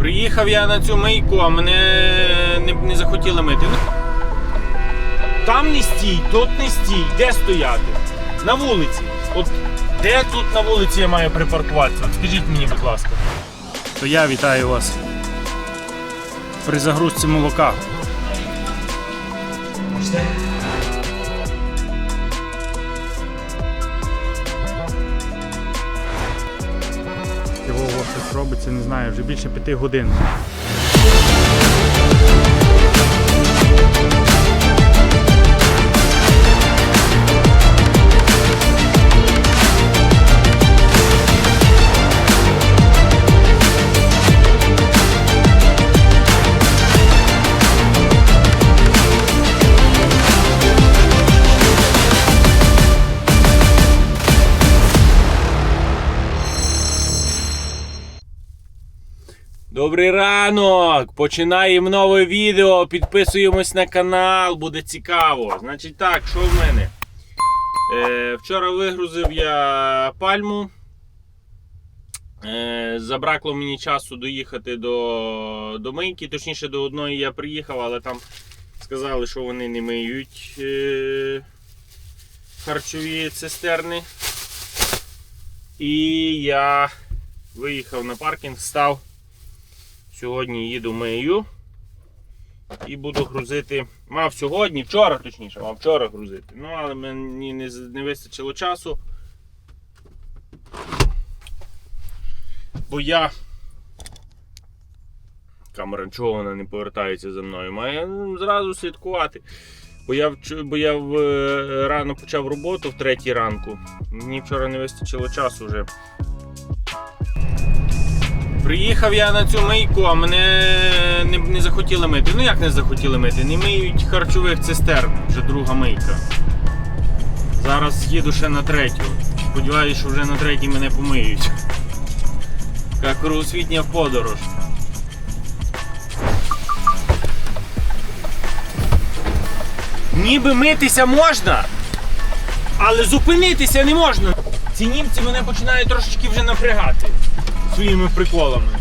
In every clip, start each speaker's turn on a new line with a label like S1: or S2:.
S1: Приїхав я на цю мийку, а мене не, не захотіли мити. Ну, Там не стій, тут не стій. Де стояти? На вулиці. От де тут на вулиці я маю припаркуватися? Скажіть мені, будь ласка. То я вітаю вас при загрузці молока. Чого робиться, не знаю, вже більше п'яти годин. Добрий ранок! Починаємо нове відео. Підписуємось на канал, буде цікаво. Значить так, що в мене? Е, вчора вигрузив я пальму. Е, забракло мені часу доїхати до, до мийки. Точніше, до одної я приїхав, але там сказали, що вони не миють е, харчові цистерни. І я виїхав на паркінг, став. Сьогодні їду мию і буду грузити. Мав сьогодні, вчора точніше, мав вчора грузити. Ну, але мені не, не вистачило часу. Бо я. Камера чого вона не повертається за мною? Має ну, зразу слідкувати. Бо я, бо я в, е, рано почав роботу в третій ранку. Мені вчора не вистачило часу вже. Приїхав я на цю мийку, а мене не, не захотіли мити. Ну як не захотіли мити? Не миють харчових цистерн, вже друга мийка. Зараз їду ще на третю. Сподіваюсь, що вже на третій мене помиють. Така кругосвітня подорож. Ніби митися можна, але зупинитися не можна. Ці німці мене починають трошечки вже напрягати своїми приколами.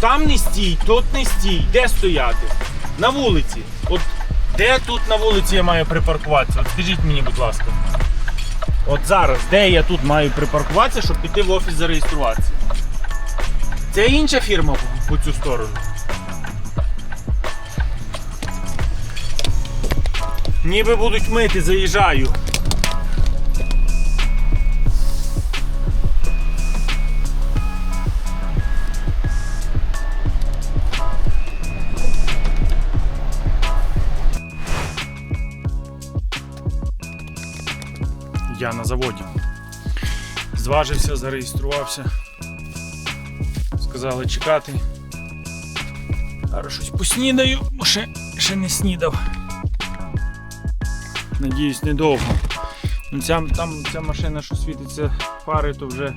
S1: Там не стій, тут не стій. Де стояти? На вулиці. От де тут на вулиці я маю припаркуватися? От скажіть мені, будь ласка. От зараз, де я тут маю припаркуватися, щоб піти в офіс зареєструватися? Це інша фірма по, цю сторону. Ніби будуть мити, заїжджаю. Я на заводі. Зважився, зареєструвався. Сказали чекати. Зараз щось поснідаю, бо ще, ще не снідав. Надіюсь, недовго. Ну, Ця, там ця машина, що світиться фари, то вже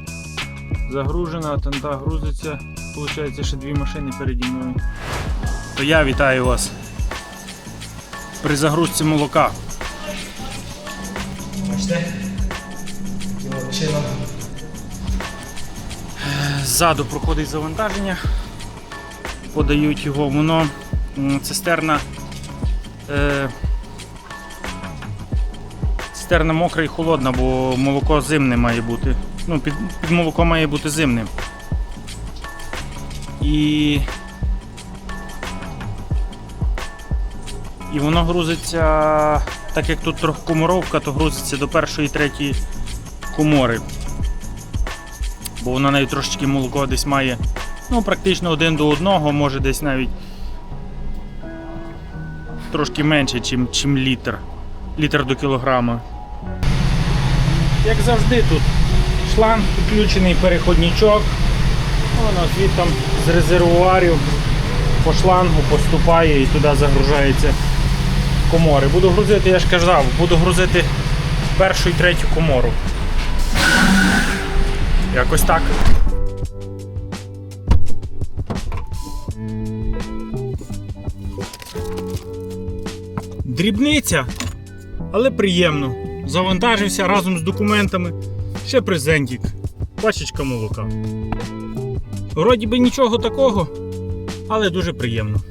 S1: загружена, а там та грузиться. Получається, ще дві машини переді мною. То я вітаю вас при загрузці молока.
S2: Бачите? Чином.
S1: Ззаду проходить завантаження, подають його, воно цистерна. Е, цистерна мокра і холодна, бо молоко зимне має бути. Ну, під, під молоко має бути зимним. І. І воно грузиться, так як тут трьохкоморовка, то грузиться до першої третьої комори бо воно навіть трошечки молоко десь має ну, практично один до одного, може десь навіть трошки менше, чим, чим літр. Літр до кілограма. Як завжди тут шланг підключений переходничок. Воно звідти з резервуарів по шлангу поступає і туди загружається комори. Буду грузити, я ж казав, буду грузити першу і третю комору. Якось так. Дрібниця, але приємно. Завантажився разом з документами. Ще презентик. Пачечка молока. Вроді би нічого такого, але дуже приємно.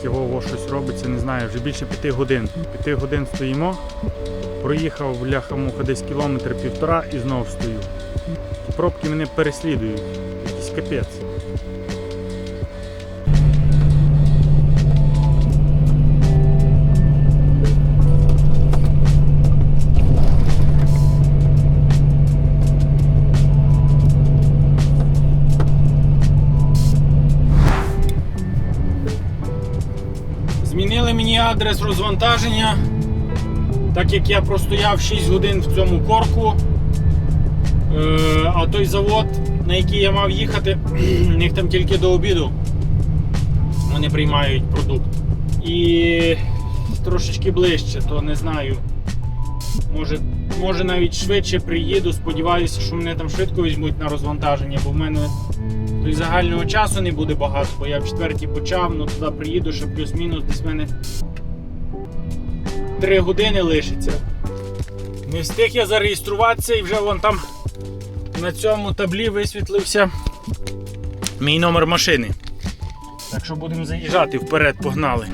S1: Таке вово щось робиться, не знаю, вже більше п'яти годин. П'яти годин стоїмо. Проїхав бляха-муха десь кілометр півтора і знов стою. Пробки мене переслідують. Якийсь капець. Адрес розвантаження, так як я простояв 6 годин в цьому корку. Е, а той завод, на який я мав їхати, у них там тільки до обіду вони приймають продукт. І трошечки ближче, то не знаю. Може, може навіть швидше приїду. Сподіваюся, що мене там швидко візьмуть на розвантаження, бо в мене то й загального часу не буде багато, бо я в четвертій почав, ну туди приїду, що плюс-мінус десь в мене 3 години лишиться. Не встиг я зареєструватися і вже вон там на цьому таблі висвітлився мій номер машини. Так що будемо заїжджати вперед, погнали.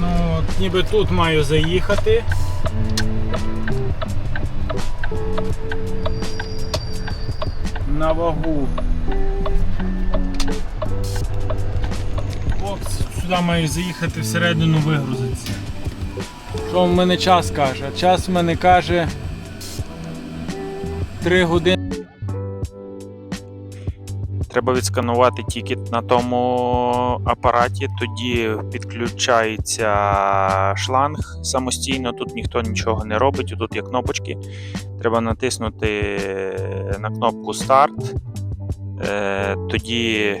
S1: Ну, от ніби тут маю заїхати. На вагу. Сюди маю заїхати всередину вигрузитися. Що в мене час каже? Час в мене каже 3 години.
S3: Треба відсканувати тікет на тому апараті, тоді підключається шланг самостійно. Тут ніхто нічого не робить. Тут є кнопочки. Треба натиснути на кнопку старт. Е, Тоді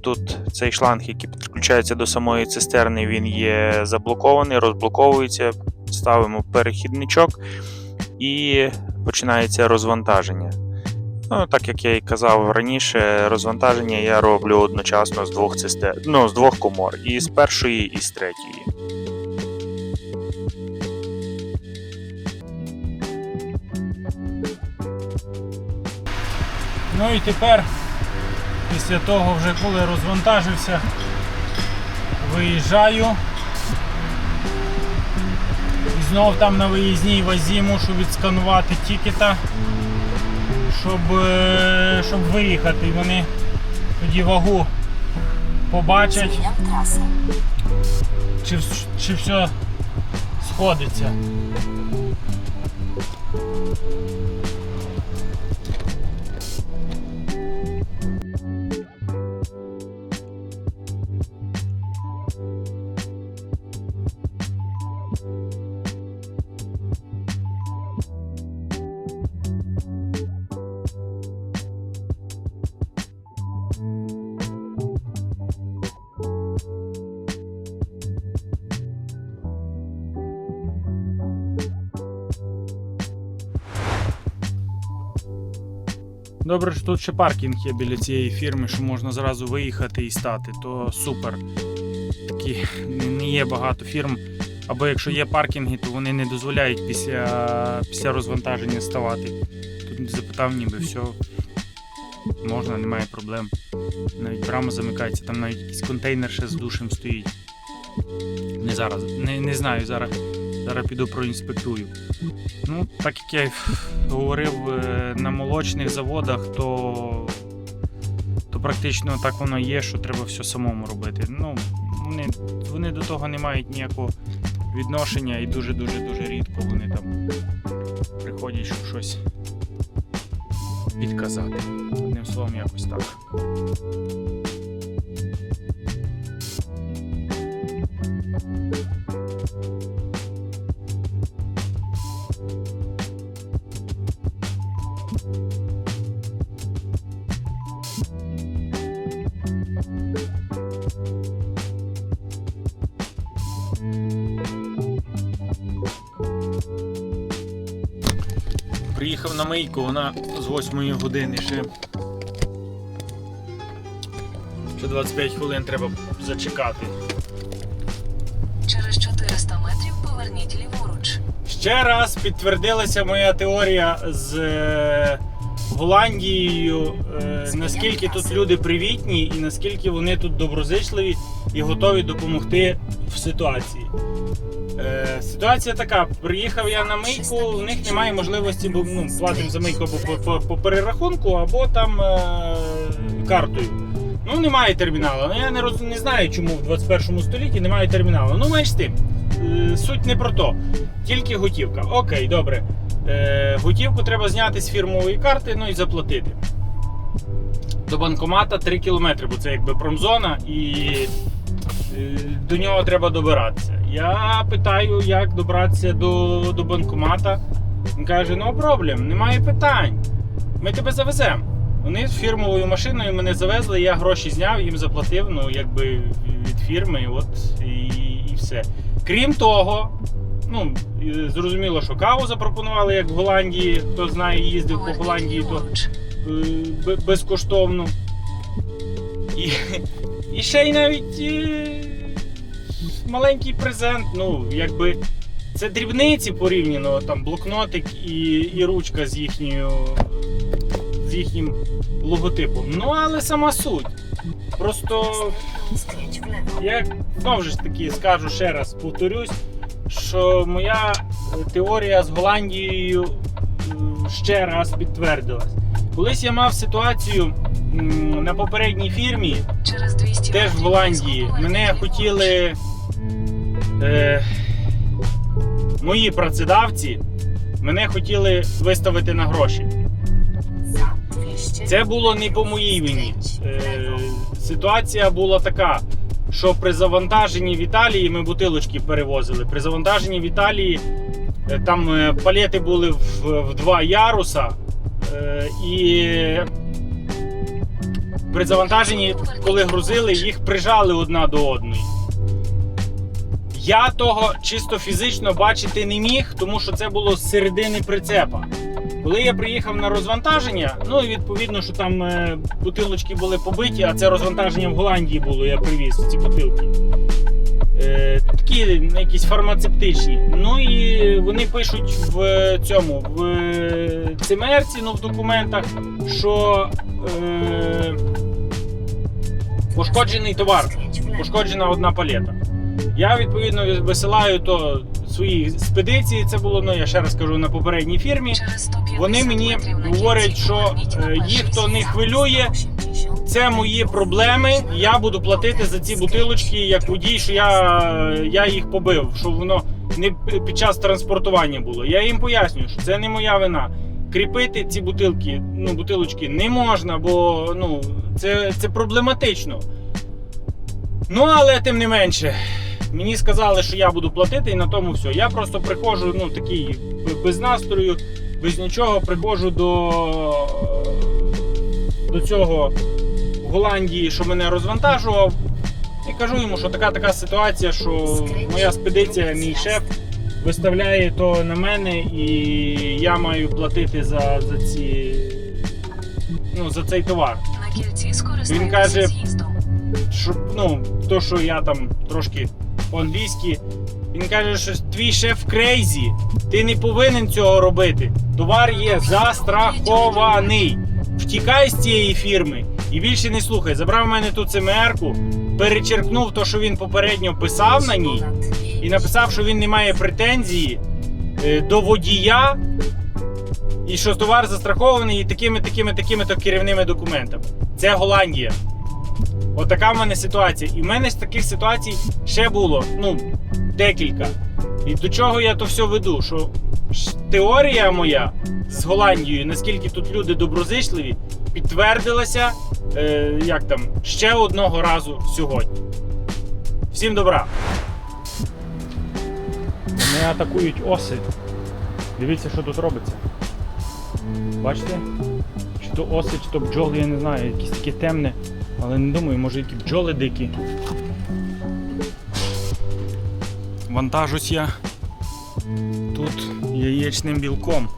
S3: тут цей шланг, який підключається до самої цистерни, він є заблокований, розблоковується. Ставимо перехідничок і починається розвантаження. Ну, так як я і казав раніше, розвантаження я роблю одночасно з двох цистер... ну, з двох комор, і з першої, і з третьої.
S1: Ну і тепер, після того, вже коли розвантажився, виїжджаю. І знов там на виїзній вазі мушу відсканувати тікета, щоб, е, щоб виїхати. І вони тоді вагу побачать, чи, чи все сходиться. Добре, що тут ще паркінг є біля цієї фірми, що можна зразу виїхати і стати, то супер. Такі не- є багато фірм. Або якщо є паркінги, то вони не дозволяють після, після розвантаження ставати. Тут запитав, ніби все можна, немає проблем. Навіть брама замикається, там навіть якийсь контейнер ще з душем стоїть. Не зараз, не, не знаю, зараз, зараз піду проінспектую. Ну, так як я говорив е, на молочних заводах, то, то практично так воно є, що треба все самому робити. Ну, вони, вони до того не мають ніякого відношення і дуже-дуже дуже рідко вони там приходять, щоб щось підказати. Одним словом, якось так. На мийку, вона з 8 години ще. Ще 25 хвилин треба зачекати.
S4: Через 400 метрів поверніть ліворуч.
S1: Ще раз підтвердилася моя теорія з е, Голландією, е, наскільки тут люди привітні і наскільки вони тут доброзичливі і готові допомогти в ситуації. Е, Ситуація така: приїхав я на мийку, у них немає можливості, бо ну, платимо за мийку або по, по, по перерахунку, або там е, картою. Ну, немає терміналу. Ну, я не, роз, не знаю, чому в 21 столітті немає терміналу. Ну, менш тим. Е, Суть не про то. Тільки готівка. Окей, добре. Е, готівку треба зняти з фірмової карти, ну і заплатити. До банкомата 3 кілометри, бо це якби промзона, і е, до нього треба добиратися. Я питаю, як добратися до, до банкомата. Він каже: no проблем, немає питань. Ми тебе завеземо. Вони з фірмовою машиною мене завезли, я гроші зняв, їм заплатив, ну якби від фірми, от і, і все. Крім того, ну зрозуміло, що каву запропонували, як в Голландії. Хто знає, їздив по Голландії, то е, безкоштовно. І, і ще й навіть е, маленький презент. Ну, якби це дрібниці порівняно, там блокнотик і, і ручка з їхньою з їхнім логотипом. Ну, але сама суть. Просто я знову ж таки скажу ще раз, повторюсь, що моя теорія з Голландією ще раз підтвердилась. Колись я мав ситуацію на попередній фірмі, теж в Голландії. Мене хотіли е, мої працедавці, мене хотіли виставити на гроші. Це було не по моїй вині. Е, ситуація була така, що при завантаженні в Італії ми бутилочки перевозили. При завантаженні в Італії е, там е, палети були в, в два яруса. Е, і при завантаженні, коли грузили, їх прижали одна до одної. Я того чисто фізично бачити не міг, тому що це було з середини прицепа. Коли я приїхав на розвантаження, ну і відповідно, що там е, бутилочки були побиті, а це розвантаження в Голландії було, я привіз ці бутилки. Е, такі якісь фармацевтичні. Ну і вони пишуть в цьому в е, цимерці, ну в документах, що е, пошкоджений товар, пошкоджена одна палета. Я відповідно висилаю то свої спедиції. Це було, ну я ще раз кажу, на попередній фірмі. Вони мені говорять, що, е, їх то не хвилює. Це мої проблеми. Я буду платити за ці бутилочки як водій, що я, я їх побив, щоб воно не під час транспортування було. Я їм пояснюю, що це не моя вина. Кріпити ці бутилки, ну, бутилочки не можна, бо ну, це, це проблематично. Ну, але тим не менше, мені сказали, що я буду платити, і на тому все. Я просто приходжу, ну, такий без настрою, без нічого, приходжу до, до цього в Голландії, що мене розвантажував. І кажу йому, що така така ситуація, що моя спедиція, мій шеф виставляє то на мене, і я маю платити за, за ці. Ну, за цей товар. Він каже. Щоб, ну, то, що я там трошки по-англійськи. Він каже, що твій шеф крейзі, ти не повинен цього робити. Товар є застрахований. Втікай з цієї фірми і більше не слухай. Забрав в мене ту цимерку, перечеркнув то, що він попередньо писав на ній, і написав, що він не має претензії е, до водія, і що товар застрахований такими, такими, такими то керівними документами. Це Голландія. Отака в мене ситуація. І в мене з таких ситуацій ще було ну, декілька. І до чого я то все веду? Що теорія моя з Голландією, наскільки тут люди доброзичливі, підтвердилася е, як там, ще одного разу сьогодні. Всім добра! Вони атакують оси. Дивіться, що тут робиться. Бачите? Чи то оси, чи то бджоли, я не знаю, якесь таке темне. Але не думаю, може які бджоли дикі. Вантажусь я тут яєчним білком.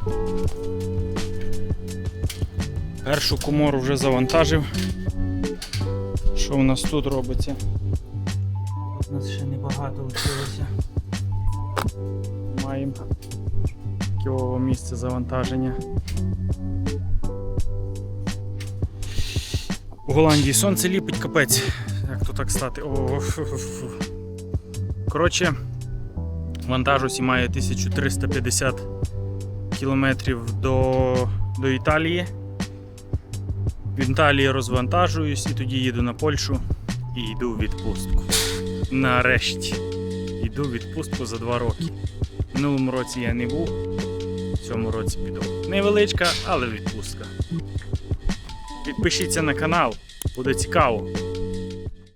S1: Першу комору вже завантажив. Що у нас тут робиться? Тут у нас ще небагато лишилося. Маємо кілове місце завантаження. У Голландії сонце ліпить капець. Як то так стати? Коротше, вантажусі має 1350 кілометрів до, до Італії. В Італії розвантажуюсь і тоді їду на Польщу і йду в відпустку. Нарешті. Йду в відпустку за два роки. Минулому році я не був, в цьому році піду. Невеличка, але відпустка. Підпишіться на канал, буде цікаво.